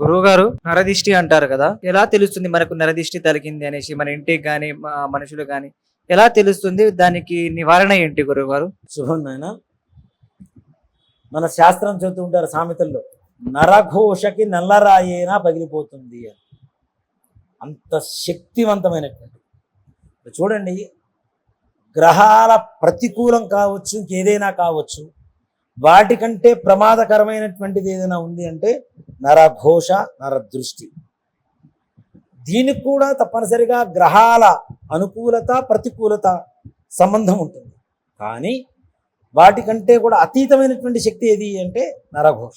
గురువు గారు నరదిష్టి అంటారు కదా. ఎలా తెలుస్తుంది మనకు నరదిష్టి తలిగింది అనేసి మన ఇంటికి కానీ మనుషులు కానీ ఎలా తెలుస్తుంది? దానికి నివారణ ఏంటి గురువు గారు శుభం నాయన. మన శాస్త్రం చెబుతూ ఉంటారు సామెతల్లో నరఘోషకి నల్లరాయేనా పగిలిపోతుంది అని. అంత శక్తివంతమైనటువంటి. చూడండి గ్రహాల ప్రతికూలం కావచ్చు ఇంకేదైనా కావచ్చు వాటికంటే ప్రమాదకరమైనటువంటిది ఏదైనా ఉంది అంటే నరఘోష నరదృష్టి. దీనికి కూడా తప్పనిసరిగా గ్రహాల అనుకూలత ప్రతికూలత సంబంధం ఉంటుంది. కానీ వాటికంటే కూడా అతీతమైనటువంటి శక్తి ఏది అంటే నరఘోష.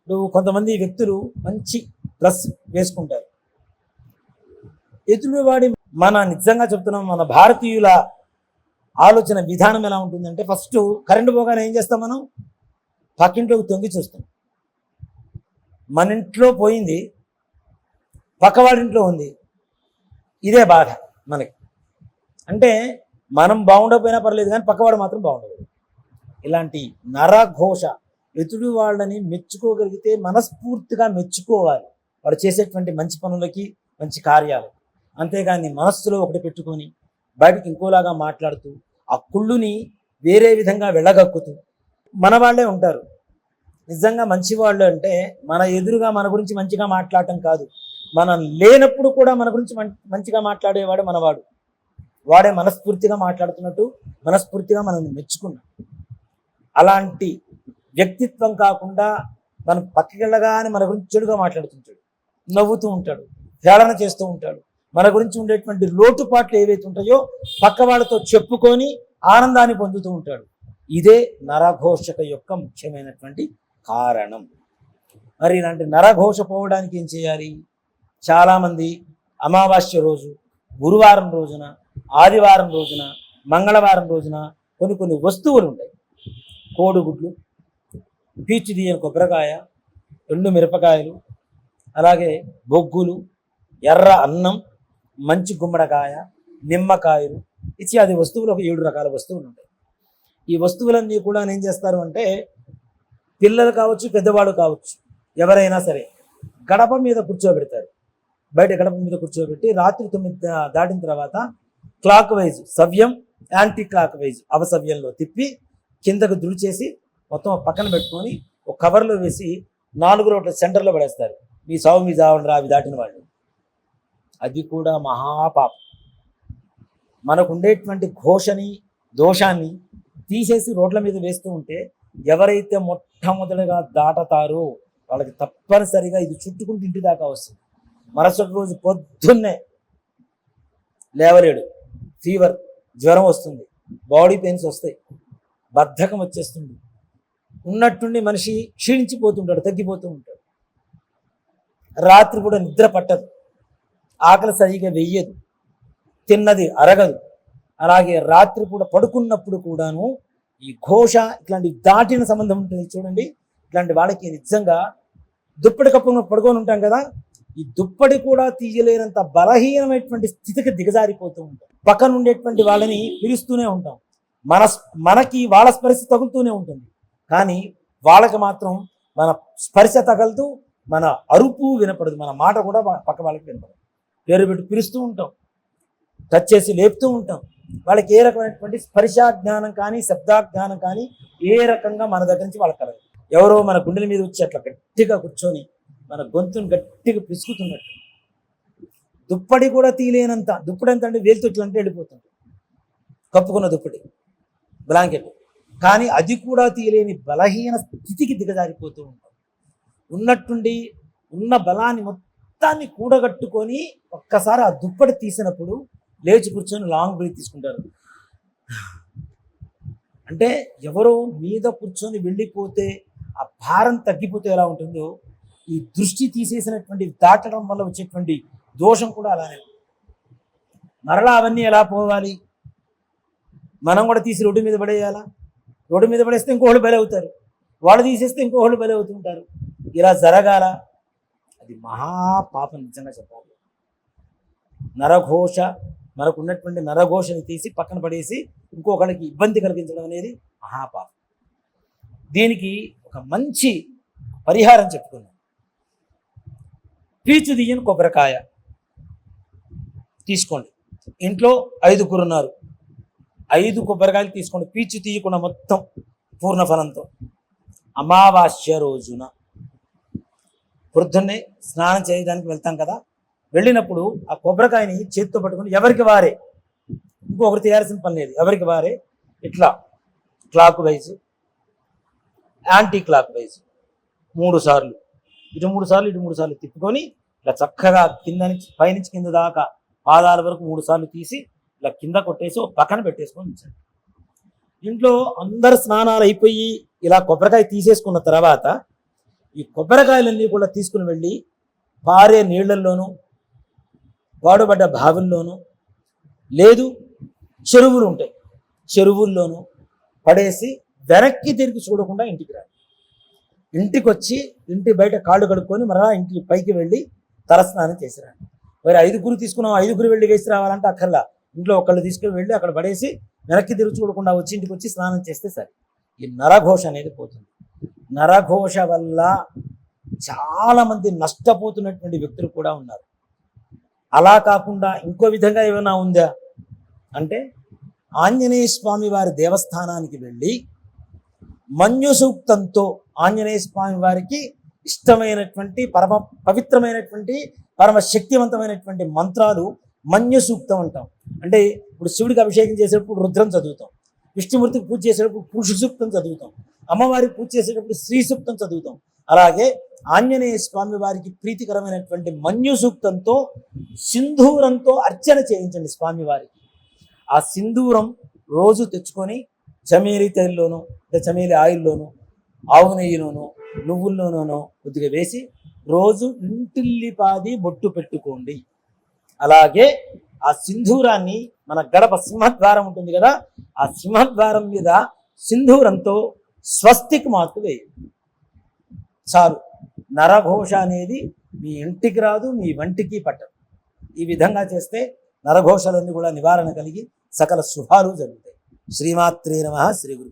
ఇప్పుడు కొంతమంది వ్యక్తులు మంచి డ్రెస్ వేసుకుంటారు. ఎదురువాడి మన నిజంగా చెప్తున్నాం మన భారతీయుల ఆలోచన విధానం ఎలా ఉంటుందంటే ఫస్ట్ కరెంటు పోగానే ఏం చేస్తాం మనం? పక్కింట్లోకి తొంగి చూస్తాం. మన ఇంట్లో పోయింది పక్కవాడింట్లో ఉంది. ఇదే బాధ మనకి. అంటే మనం బాగుండకపోయినా పర్లేదు కానీ పక్కవాడు మాత్రం బాగుండదు ఇలాంటి నరఘోష ఎదుటి వాళ్ళని మెచ్చుకోగలిగితే మనస్ఫూర్తిగా మెచ్చుకోవాలి. వాడు చేసేటువంటి మంచి పనులకి మంచి కార్యాలు. అంతేగాని మనస్సులో ఒకటి పెట్టుకొని బయటకు ఇంకోలాగా మాట్లాడుతూ ఆ కుళ్ళుని వేరే విధంగా వెళ్ళగక్కుతూ మన వాళ్ళే ఉంటారు. నిజంగా మంచి వాళ్ళు అంటే మన ఎదురుగా మన గురించి మంచిగా మాట్లాడటం కాదు. మనం లేనప్పుడు కూడా మన గురించి మం- మంచిగా మాట్లాడేవాడు మనవాడు. వాడే మనస్ఫూర్తిగా మాట్లాడుతున్నట్టు మనస్ఫూర్తిగా మనల్ని మెచ్చుకున్నాడు. అలాంటి వ్యక్తిత్వం కాకుండా మనం పక్కకెళ్ళగానే మన గురించి చెడుగా మాట్లాడుతుంటాడు. నవ్వుతూ ఉంటాడు. హేళన చేస్తూ ఉంటాడు. మన గురించి ఉండేటువంటి లోటుపాట్లు ఏవైతే ఉంటాయో పక్క వాళ్ళతో చెప్పుకొని ఆనందాన్ని పొందుతూ ఉంటాడు. ఇదే నరఘోషక యొక్క ముఖ్యమైనటువంటి కారణం. మరి ఇలాంటి నరఘోష పోవడానికి ఏం చేయాలి? చాలామంది అమావాస్య రోజు గురువారం రోజున ఆదివారం రోజున మంగళవారం రోజున కొన్ని కొన్ని వస్తువులు ఉంటాయి. కోడిగుడ్లు పీచు తీయని కొబ్బరికాయ ఎండు మిరపకాయలు అలాగే బొగ్గులు ఎర్ర అన్నం మంచి గుమ్మడికాయ నిమ్మకాయలు ఇత్యాది వస్తువులు ఒక ఏడు రకాల వస్తువులు ఉంటాయి. ఈ వస్తువులన్నీ కూడా ఏం చేస్తారు అంటే పిల్లలు కావచ్చు పెద్దవాళ్ళు కావచ్చు ఎవరైనా సరే గడప మీద కూర్చోబెడతారు. బయట గడప మీద కూర్చోబెట్టి రాత్రి తొమ్మిది దాటిన తర్వాత క్లాక్ వైజ్ సవ్యం యాంటీ క్లాక్ వైజ్ అవసవ్యంలో తిప్పి కిందకు దుడిచేసి మొత్తం పక్కన పెట్టుకొని ఒక కవర్లో వేసి నాలుగు రోడ్ల సెంటర్లో పడేస్తారు. మీ సావు మీ జావండి రా అవి దాటిన వాళ్ళు. అది కూడా మహాపాపం. మనకు ఉండేటువంటి ఘోషని దోషాన్ని తీసేసి రోడ్ల మీద వేస్తూ ఉంటే ఎవరైతే మొట్టమొదటిగా దాటతారో వాళ్ళకి తప్పనిసరిగా ఇది చుట్టుకుంటూ ఇంటి దాకా వస్తుంది. మరుసటి రోజు పొద్దున్నే లేవలేడు. ఫీవర్ జ్వరం వస్తుంది. బాడీ పెయిన్స్ వస్తాయి. బద్ధకం వచ్చేస్తుంది. ఉన్నట్టుండి మనిషి క్షీణించిపోతుంటాడు తగ్గిపోతూ ఉంటాడు. రాత్రి కూడా నిద్ర పట్టదు. ఆకలి సరిగా వెయ్యదు. తిన్నది అరగదు. అలాగే రాత్రి కూడా పడుకున్నప్పుడు కూడాను ఈ ఘోష ఇట్లాంటి దాటిన సంబంధం ఉంటుంది. చూడండి ఇట్లాంటి వాళ్ళకి నిజంగా దుప్పటి కప్పున పడుకొని ఉంటాం కదా ఈ దుప్పటి కూడా తీయలేనంత బలహీనమైనటువంటి స్థితికి దిగజారిపోతూ ఉంటాం. పక్కన ఉండేటువంటి వాళ్ళని పిలుస్తూనే ఉంటాం. మన మనకి వాళ్ళ స్పర్శ తగులుతూనే ఉంటుంది. కానీ వాళ్ళకి మాత్రం మన స్పర్శ తగలుతూ మన అరుపు వినపడదు. మన మాట కూడా పక్క వాళ్ళకి వినపడదు. పేరు పెట్టి పిలుస్తూ ఉంటాం. టచ్ చేసి లేపుతూ ఉంటాం. వాళ్ళకి ఏ రకమైనటువంటి స్పర్శ జ్ఞానం కానీ శబ్దాజ్ఞానం కానీ ఏ రకంగా మన దగ్గర నుంచి వాళ్ళకి కలగదు. ఎవరో మన గుండెల మీద వచ్చి అట్లా గట్టిగా కూర్చొని మన గొంతును గట్టిగా పిసుకుతున్నట్టు. దుప్పటి కూడా తీయలేనంత దుప్పటి ఎంత అంటే వేలుతో ఇట్లా అంటే వెళ్ళిపోతుంది. కప్పుకున్న దుప్పటి బ్లాంకెట్. కానీ అది కూడా తీయలేని బలహీన స్థితికి దిగజారిపోతూ ఉంటాం. ఉన్నట్టుండి ఉన్న బలాన్ని మొత్తం మొత్తాన్ని కూడగట్టుకొని ఒక్కసారి ఆ దుప్పటి తీసినప్పుడు లేచి కూర్చొని లాంగ్ బ్రీత్ తీసుకుంటారు. అంటే ఎవరో మీద కూర్చొని వెళ్ళిపోతే ఆ భారం తగ్గిపోతే ఎలా ఉంటుందో ఈ దృష్టి తీసేసినటువంటి దాటడం వల్ల వచ్చేటువంటి దోషం కూడా అలానే మరలా అవన్నీ ఎలా పోవాలి? మనం కూడా తీసి రోడ్డు మీద పడేయాలా? రోడ్డు మీద పడేస్తే ఇంకోళ్ళు బలవుతారు. అవుతారు వాళ్ళు తీసేస్తే ఇంకోళ్ళు బలవుతుంటారు. అవుతుంటారు ఇలా జరగాల? అది మహాపాపం నిజంగా చెప్పాలి. నరఘోష మనకు ఉన్నటువంటి నరఘోషని తీసి పక్కన పడేసి ఇంకొకరికి ఇబ్బంది కలిగించడం అనేది మహాపాపం. దీనికి ఒక మంచి పరిహారం చెప్పుకుందాం. పీచు తీయని కొబ్బరికాయ తీసుకోండి. ఇంట్లో ఐదుగురు ఉన్నారు. ఐదు కొబ్బరికాయలు తీసుకోండి. పీచు తీయకుండా మొత్తం పూర్ణ ఫలంతో అమావాస్య రోజున వృద్ధుణ్ణి స్నానం చేయడానికి వెళ్తాం కదా. వెళ్ళినప్పుడు ఆ కొబ్బరికాయని చేతితో పట్టుకొని ఎవరికి వారే? ఇంకొకరు తీయాల్సిన పని లేదు. ఎవరికి వారే? ఇట్లా clockwise anti clock wise మూడు సార్లు. ఇటు మూడు సార్లు ఇటు మూడు సార్లు తిప్పుకొని ఇలా చక్కగా కింద నుంచి పైనుంచి కింద దాకా పాదాల వరకు మూడు సార్లు తీసి ఇలా కింద కొట్టేసి ఒక పక్కన పెట్టేసుకొని ఉంచండి. ఇంట్లో అందరు స్నానాలు అయిపోయి ఇలా కొబ్బరికాయ తీసేసుకున్న తర్వాత ఈ కొబ్బరికాయలన్నీ కూడా తీసుకుని వెళ్ళి పారే నీళ్ళల్లోనూ పాడుబడ్డ బావుల్లోనూ లేదు చెరువులు ఉంటాయి. చెరువుల్లోనూ పడేసి వెనక్కి తిరిగి చూడకుండా ఇంటికి రండి ఇంటికి వచ్చి ఇంటి బయట కాళ్ళు కడుక్కొని మరలా ఇంటి పైకి వెళ్ళి తలస్నానం చేసి మరి ఐదుగురు తీసుకున్నాం ఐదుగురు వెళ్ళి వేసి రావాలంటే అక్కర్లా. ఇంట్లో ఒకళ్ళు తీసుకుని వెళ్ళి అక్కడ పడేసి వెనక్కి తిరిగి చూడకుండా వచ్చి ఇంటికి వచ్చి స్నానం చేస్తే సరే. ఈ నరఘోష అనేది పోతుంది. నరఘోష వల్ల చాలామంది నష్టపోతున్నటువంటి వ్యక్తులు కూడా ఉన్నారు. అలా కాకుండా ఇంకో విధంగా ఏమైనా ఉందా? అంటే ఆంజనేయ స్వామి వారి దేవస్థానానికి వెళ్ళి మన్యు సూక్తంతో ఆంజనేయ స్వామి వారికి ఇష్టమైనటువంటి పరమ పవిత్రమైనటువంటి పరమ శక్తివంతమైనటువంటి మంత్రాలు మన్యు సూక్తం అంటాం. అంటే ఇప్పుడు శివుడికి అభిషేకం చేసేటప్పుడు రుద్రం చదువుతాం. విష్ణుమూర్తికి పూజ చేసేటప్పుడు పురుష సూక్తం చదువుతాం. అమ్మవారి పూజ చేసేటప్పుడు స్త్రీ సూక్తం చదువుతాం. అలాగే ఆంజనేయ స్వామి వారికి ప్రీతికరమైనటువంటి మన్యు సూక్తంతో సింధూరంతో అర్చన చేయించండి స్వామివారికి ఆ సింధూరం రోజు తెచ్చుకొని చమేలి తైల్లోనో లేదా చమేలి ఆయిల్లోనో ఆవు నెయ్యిలోనో నువ్వుల్లోనో కొద్దిగా వేసి రోజు ఇంటిల్లిపాది బొట్టు పెట్టుకోండి. అలాగే ఆ సింధూరాన్ని మన గడప సింహద్వారం ఉంటుంది కదా ఆ సింహద్వారం మీద సింధూరంతో స్వస్తిక్ మార్కు వేయండి చాలు నరఘోష అనేది మీ ఇంటికి రాదు మీ వంటికి పట్టదు. ఈ విధంగా చేస్తే నరఘోషలన్నీ కూడా నివారణ కలిగి సకల శుభాలు జరుగుతాయి. శ్రీమాత్రే నమ శ్రీ గురు